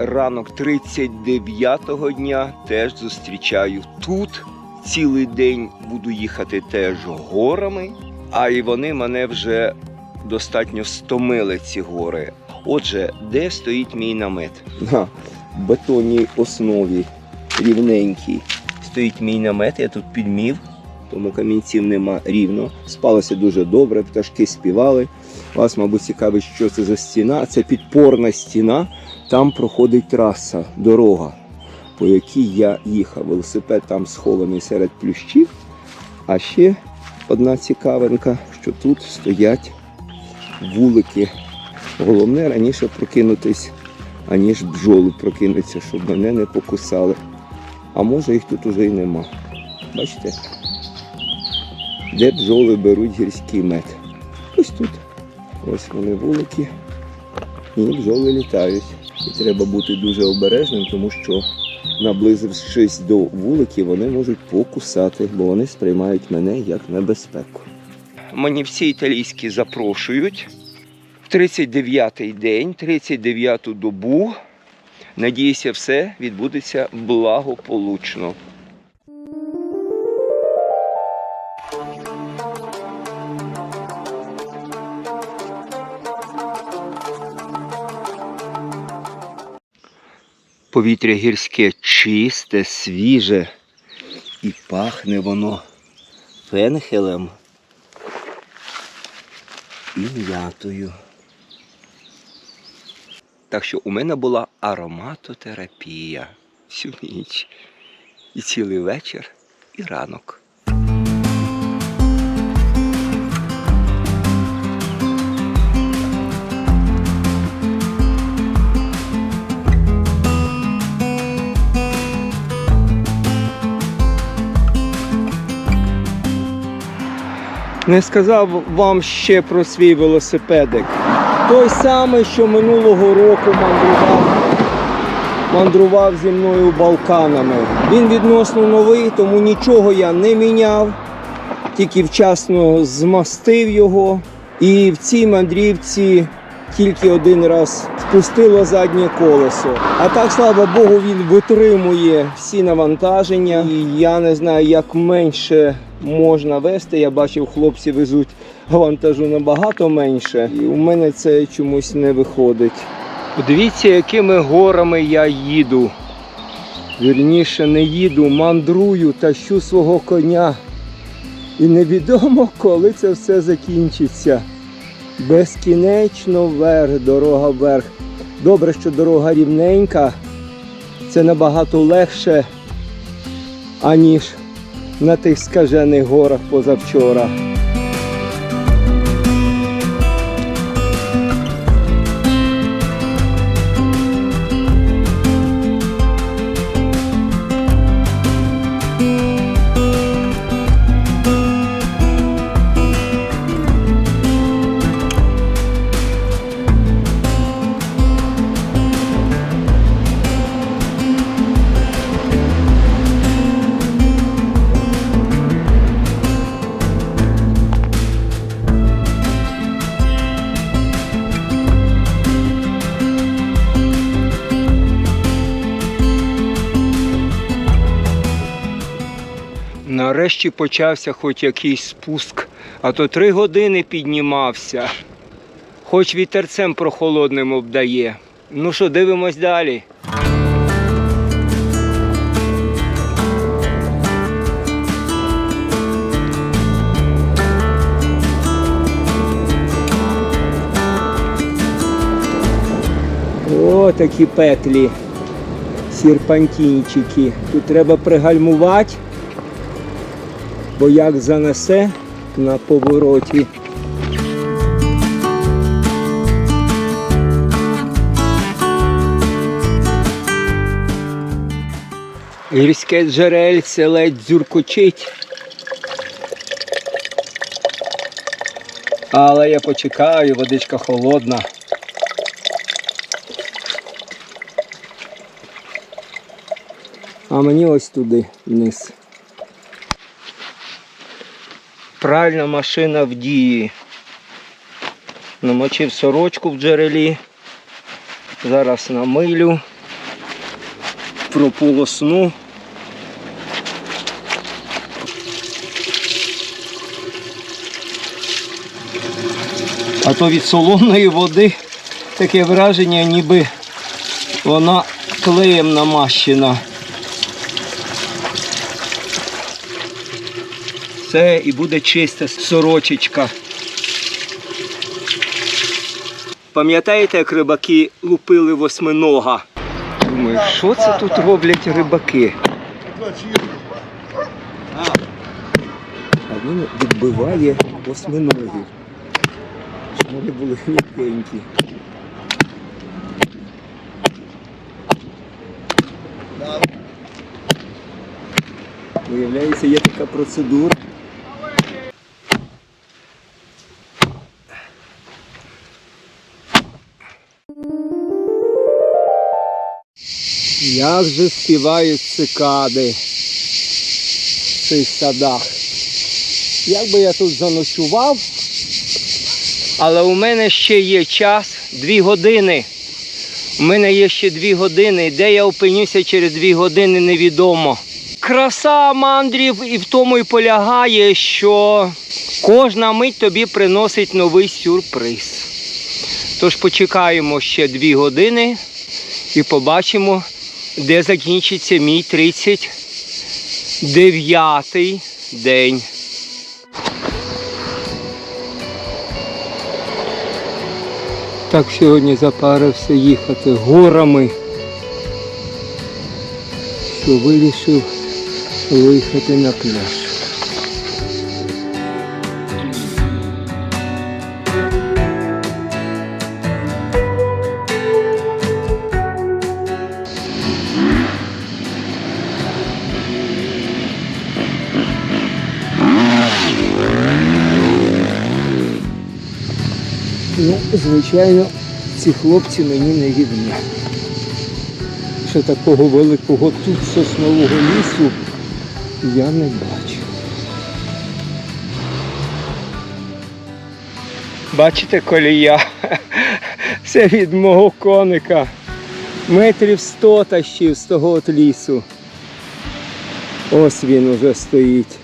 ранок 39-го дня теж зустрічаю тут. Цілий день буду їхати теж горами, а і вони мене вже достатньо стомили ці гори. Отже, де стоїть мій намет? На бетонній основі рівненький. Стоїть мій намет, я тут підмів, тому камінців нема рівно. Спалося дуже добре, пташки співали. Вас, мабуть, цікавить, що це за стіна. Це підпорна стіна, там проходить траса, дорога, по якій я їхав. Велосипед там схований серед плющів. А ще одна цікавинка, що тут стоять вулики. Головне раніше прокинутись, аніж бджоли прокинуться, щоб мене не покусали. А може їх тут уже й нема. Бачите? Де бджоли беруть гірський мед? Ось тут. Ось вони вулики. І бджоли літають. І треба бути дуже обережним, тому що наблизившись до вуликів, вони можуть покусати, бо вони сприймають мене як небезпеку. Мені всі італійські запрошують. В 39-й день, 39-ту добу. Надіюся, все відбудеться благополучно. Повітря гірське чисте, свіже і пахне воно фенхелем і м'ятою. Так що у мене була ароматотерапія всю ніч. І цілий вечір, і ранок. Не сказав вам ще про свій велосипедик. Той самий, що минулого року мандрував, мандрував зі мною Балканами. Він відносно новий, тому нічого я не міняв, тільки вчасно змастив його. І в цій мандрівці тільки один раз спустило заднє колесо. А так, слава Богу, він витримує всі навантаження. І я не знаю, як менше можна вести. Я бачив, хлопці везуть вантажу набагато менше. І у мене це чомусь не виходить. Подивіться, якими горами я їду. Вірніше не їду, мандрую, тащу свого коня. І невідомо, коли це все закінчиться. Безкінечно вверх, дорога вверх. Добре, що дорога рівненька. Це набагато легше, аніж на тих скажених горах позавчора. Нарешті почався хоч якийсь спуск, а то три години піднімався. Хоч вітерцем прохолодним обдає. Ну що, дивимось далі. О, такі пеклі. Сірпантінчики. Тут треба пригальмувати бо як занесе на повороті. Гірське джерельце ледь дзюркочить. Але я почекаю, водичка холодна. А мені ось туди вниз. Пральна машина в дії. Намочив сорочку в джерелі. Зараз намилю. Прополосну. А то від солоної води таке враження, ніби вона клеєм намащена. Це і буде чиста сорочечка. Пам'ятаєте, як рибаки лупили восьминога? Думаю, що це тут роблять рибаки? А він відбиває восьминогів. Вони були м'якенькі. Виявляється, є така процедура. Як же співають цикади в цих садах. Як би я тут заночував, але у мене ще є час, дві години. У мене є ще дві години. Де я опинюся через дві години, невідомо. Краса мандрів і в тому і полягає, що кожна мить тобі приносить новий сюрприз. Тож почекаємо ще дві години і побачимо, де закінчиться мій 39-й день. Так сьогодні запарився їхати горами, що вирішив виїхати на пляж. Ну, звичайно, ці хлопці мені не рівні. Що такого великого тут соснового лісу я не бачу. Бачите колія? Це від мого коника. Метрів сто тащив з того от лісу. Ось він уже стоїть.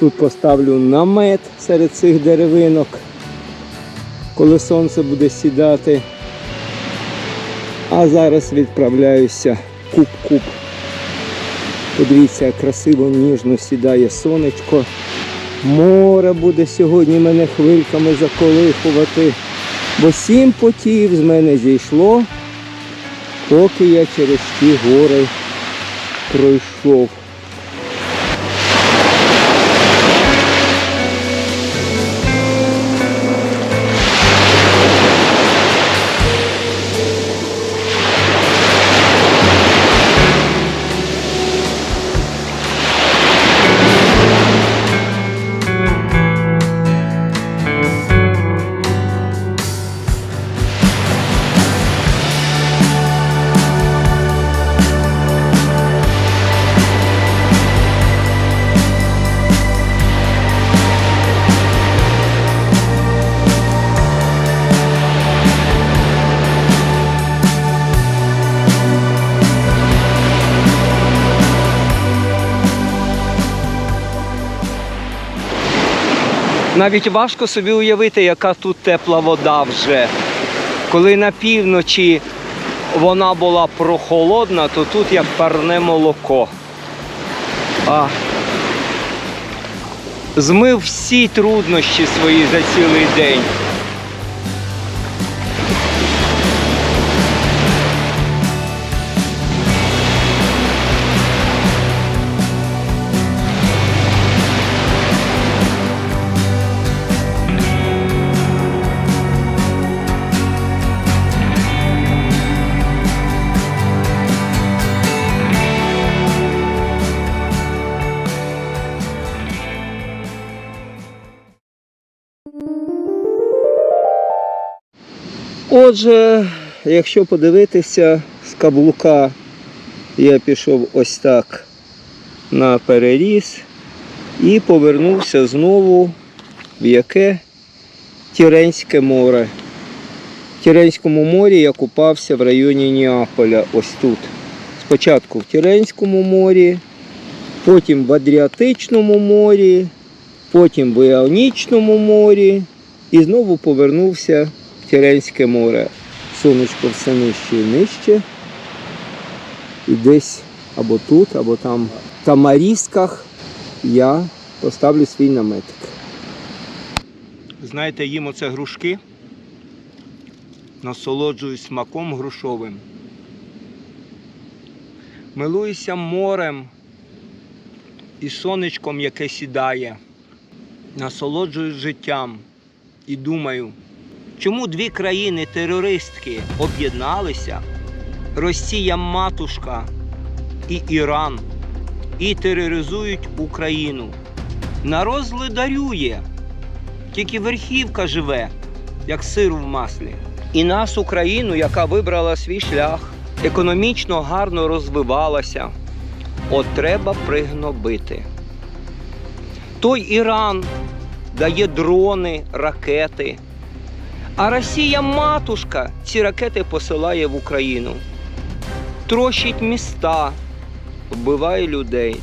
Тут поставлю намет серед цих деревинок коли сонце буде сідати. А зараз відправляюся куп-куп. Подивіться, як красиво ніжно сідає сонечко. Море буде сьогодні мене хвильками заколихувати, бо сім потів з мене зійшло, поки я через ті гори пройшов. Навіть важко собі уявити, яка тут тепла вода вже. Коли на півночі вона була прохолодна, то тут як парне молоко. А, змив всі труднощі свої за цілий день. Отже, якщо подивитися з каблука, я пішов ось так на переріз І повернувся знову в яке Тіренське море. В Тіренському морі я купався в районі Неаполя, ось тут. Спочатку в Тіренському морі, потім в Адріатичному морі, потім в Іонічному морі і знову повернувся Тіренське море. Сонечко все нижче і нижче. І десь або тут, або там в Тамарісках я поставлю свій наметик. Знаєте, їм оце грушки. Насолоджуюсь смаком грушовим. Милуюся морем і сонечком, яке сідає. Насолоджуюсь життям і думаю, чому дві країни-терористки об'єдналися? Росія матушка і Іран і тероризують Україну. Народ злидарює, тільки верхівка живе, як сир в маслі. І нас, Україну, яка вибрала свій шлях, економічно гарно розвивалася, от треба пригнобити. Той Іран дає дрони, ракети. А Росія матушка ці ракети посилає в Україну. Трощить міста, вбиває людей.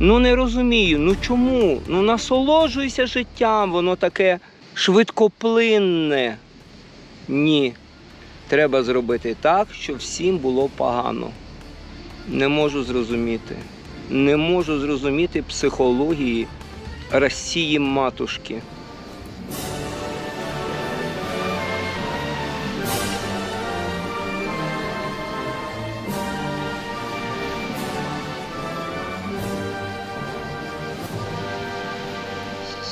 Ну не розумію, ну чому? Ну насолоджуйся життям, воно таке швидкоплинне. Ні. Треба зробити так, щоб всім було погано. Не можу зрозуміти. Не можу зрозуміти психології Росії матушки.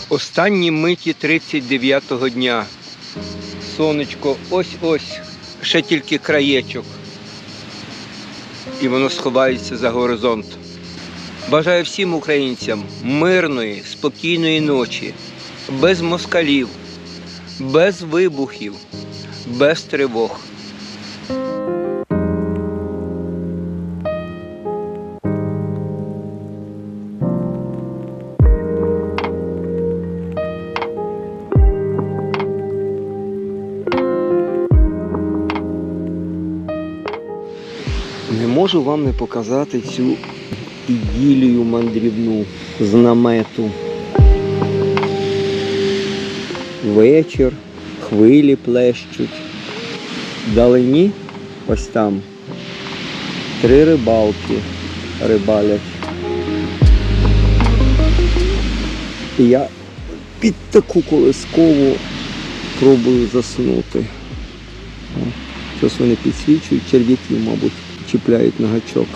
Останні миті 39-го дня. Сонечко ось-ось, ще тільки краєчок. І воно сховається за горизонт. Бажаю всім українцям мирної, спокійної ночі, без москалів, без вибухів, без тривог. Можу вам не показати цю іділію мандрівну з намету. Вечір, хвилі плещуть. Вдалині, ось там, три рибалки рибалять. І я під таку колискову пробую заснути. Щось вони підсвічують, черв'яків, мабуть, чіпляють на гачок.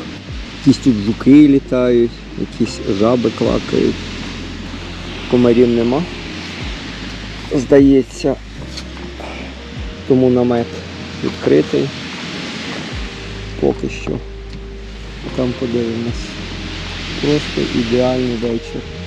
Якісь тут жуки літають, якісь жаби квакають. Комарів нема. Здається, тому намет відкритий. Поки що. Там подивимось. Просто ідеальний вечір.